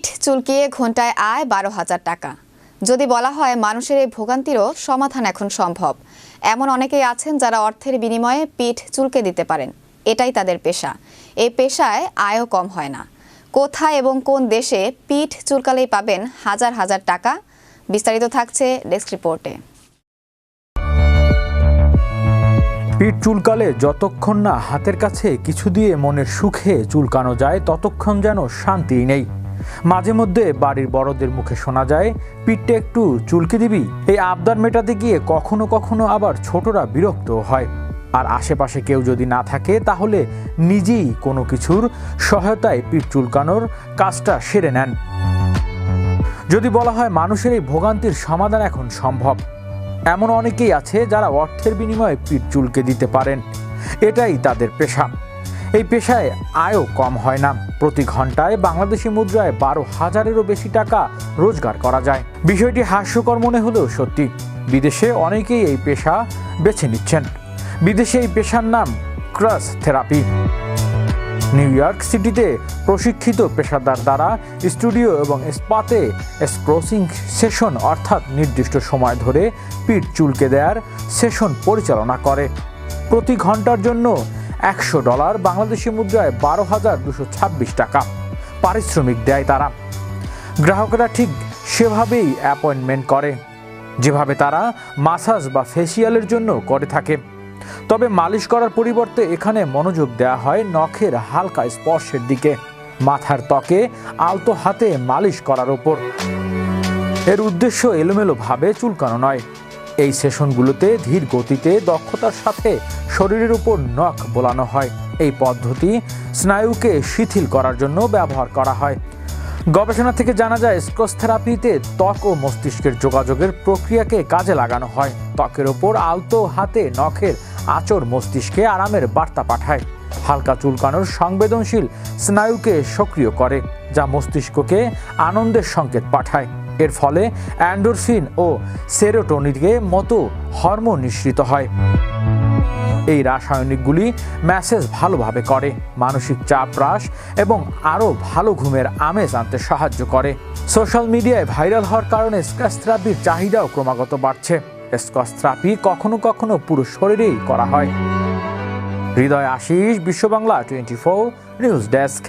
পিঠ চুলকিয়ে ঘন্টায় আয় বারো হাজার টাকা। যদি বলা হয় মানুষের এই ভোগান্তিরও সমাধান এখন সম্ভব। এমন অনেকেই আছেন যারা অর্থের বিনিময়ে পিঠ চুলকে দিতে পারেন। এটাই তাদের পেশা। এই পেশায় আয়ও কম হয় না। কোথায় এবং কোন দেশে পিঠ চুলকালেই পাবেন হাজার হাজার টাকা? বিস্তারিত থাকছে ডেস্ক রিপোর্টে। পিঠ চুলকালে যতক্ষণ না হাতের কাছে কিছু দিয়ে মনের সুখে চুলকানো যায়, ততক্ষণ যেন শান্তিই নেই। মাঝে মধ্যে বাড়ির বড়দের মুখে শোনা যায়, পিঠটা একটু চুলকে দিবি? এই আবদার মেটাতে গিয়ে কখনো কখনো আবার ছোটরা বিরক্ত হয়। আর আশেপাশে কেউ যদি না থাকে, তাহলে নিজেই কোনো কিছুর সহায়তায় পিঠ চুলকানোর কাজটা সেরে নেন। যদি বলা হয় মানুষের এই ভোগান্তির সমাধান এখন সম্ভব, এমন অনেকেই আছে যারা অর্থের বিনিময়ে পিঠ চুলকে দিতে পারেন। এটাই তাদের পেশা। এই পেশায় আয়ও কম হয় না। প্রতি ঘন্টায় বাংলাদেশি মুদ্রায় বারো হাজারেরও বেশি টাকা রোজগার করা যায়। বিষয়টি হাস্যকর মনে হলেও সত্যি। বিদেশে অনেকেই এই পেশা বেছে নিচ্ছেন। বিদেশে এই পেশার নাম ক্রাস থেরাপি। নিউ ইয়র্ক সিটিতে প্রশিক্ষিত পেশাদার দ্বারা স্টুডিও এবং স্পাতে স্ক্রসিং সেশন অর্থাৎ নির্দিষ্ট সময় ধরে পিঠ চুলকে দেওয়ার সেশন পরিচালনা করে। প্রতি ঘণ্টার জন্য একশো ডলার বাংলাদেশি মুদ্রায় বারো হাজার দুশো ছাব্বিশ টাকা। পারিশ্রমিক দেয় তারা। গ্রাহকরা ঠিক সেভাবেই অ্যাপয়েন্টমেন্ট করে। যেভাবে তারা মাসাজ বা ফেসিয়ালের জন্য করে থাকে। তবে মালিশ করার পরিবর্তে এখানে মনোযোগ দেওয়া হয় নখের হালকা স্পর্শের দিকে। মাথার ত্বকে আলতো হাতে মালিশ করার ওপর। এর উদ্দেশ্য এলোমেলোভাবে চুলকানো নয়। এই সেশনগুলোতে ধীর গতিতে দক্ষতার সাথে শরীরের উপর নখ বোলানো হয়। এই পদ্ধতি স্নায়ুকে শিথিল করার জন্য ব্যবহার করা হয়। গবেষণা থেকে জানা যায় স্কোস থেরাপিতে ত্বক ও মস্তিষ্কের যোগাযোগের প্রক্রিয়াকে কাজে লাগানো হয়। ত্বকের ওপর আলতো হাতে নখের আচর মস্তিষ্কে আরামের বার্তা পাঠায়। হালকা চুলকানোর সংবেদনশীল স্নায়ুকে সক্রিয় করে, যা মস্তিষ্ককে আনন্দের সংকেত পাঠায়। এর ফলে অ্যান্ডোরফিন ও সেরোটোনিকে মতো হরমোন নিঃসৃত হয়। এই রাসায়নিকগুলি ম্যাসেজ ভালোভাবে করে, মানসিক চাপ হ্রাস এবং আরও ভালো ঘুমের আমেজ আনতে সাহায্য করে। সোশ্যাল মিডিয়ায় ভাইরাল হওয়ার কারণে স্ক্যাচ থেরাপির চাহিদাও ক্রমাগত বাড়ছে। স্কচ থেরাপি কখনো কখনো পুরো শরীরেই করা হয়। Hridoy Ashish Biswa Bangla twenty four, news desk.